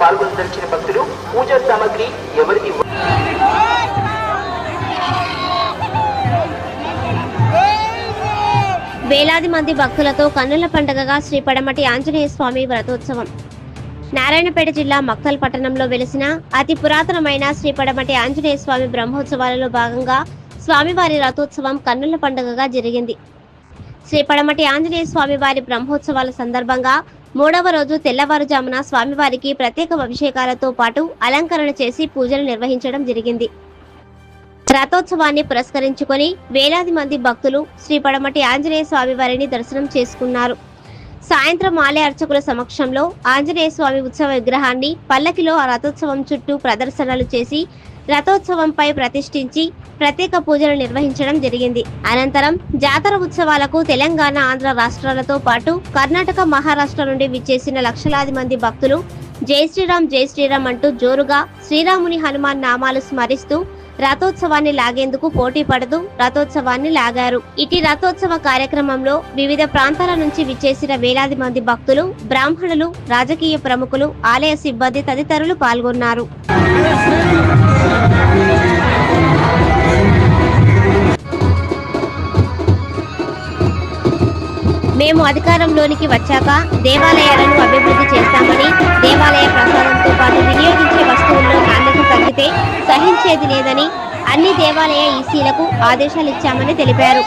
పాల్గొనదలిచిన భక్తులు పూజా సామాగ్రి ఎవరిది వేలాది మంది భక్తులతో కన్నుల పండుగగా శ్రీ పడమటి ఆంజనేయ స్వామి వ్రతోత్సవం. నారాయణపేట జిల్లా మక్తల్ పట్టణంలో వెలిసిన అతి పురాతనమైన శ్రీ పడమటి ఆంజనేయ స్వామి బ్రహ్మోత్సవాలలో భాగంగా స్వామివారి రథోత్సవం కన్నుల పండుగగా జరిగింది. శ్రీ పడమటి ఆంజనేయ స్వామి వారి బ్రహ్మోత్సవాల సందర్భంగా మూడవ రోజు తెల్లవారుజామున స్వామివారికి ప్రత్యేక అభిషేకాలతో పాటు అలంకరణ చేసి పూజలు నిర్వహించడం జరిగింది. రథోత్సవాన్ని పురస్కరించుకొని వేలాది మంది భక్తులు శ్రీ పడమటి ఆంజనేయ స్వామి వారిని దర్శనం చేసుకున్నారు. సాయంత్రం ఆలయ అర్చకుల సమక్షంలో ఆంజనేయ స్వామి ఉత్సవ విగ్రహాన్ని పల్లకిలో ఆ రథోత్సవం చుట్టూ ప్రదర్శనలు చేసి రథోత్సవంపై ప్రతిష్ఠించి ప్రత్యేక పూజలు నిర్వహించడం జరిగింది. అనంతరం జాతర ఉత్సవాలకు తెలంగాణ ఆంధ్ర రాష్ట్రాలతో పాటు కర్ణాటక మహారాష్ట్ర నుండి విచ్చేసిన లక్షలాది మంది భక్తులు జై శ్రీరామ్ జై శ్రీరామ్ అంటూ జోరుగా శ్రీరాముని హనుమాన్ నామాలు స్మరిస్తూ రథోత్సవాన్ని లాగేందుకు పోటీ పడుతూ రథోత్సవాన్ని లాగారు. ఇటీ రథోత్సవ కార్యక్రమంలో వివిధ ప్రాంతాల నుంచి విచ్చేసిన వేలాది మంది భక్తులు బ్రాహ్మణులు రాజకీయ ప్రముఖులు ఆలయ సిబ్బంది తదితరులు పాల్గొన్నారు. మేము అధికారంలోనికి వచ్చాక దేవాలయాలను అభివృద్ధి చేస్తామని దేవాలయ ప్రసాదంతో పాటు వినియోగించే వస్తువుల్లో నాణ్యత తగ్గితే సహించేది లేదని అన్ని దేవాలయ ఈసీలకు ఆదేశాలిచ్చామని తెలిపారు.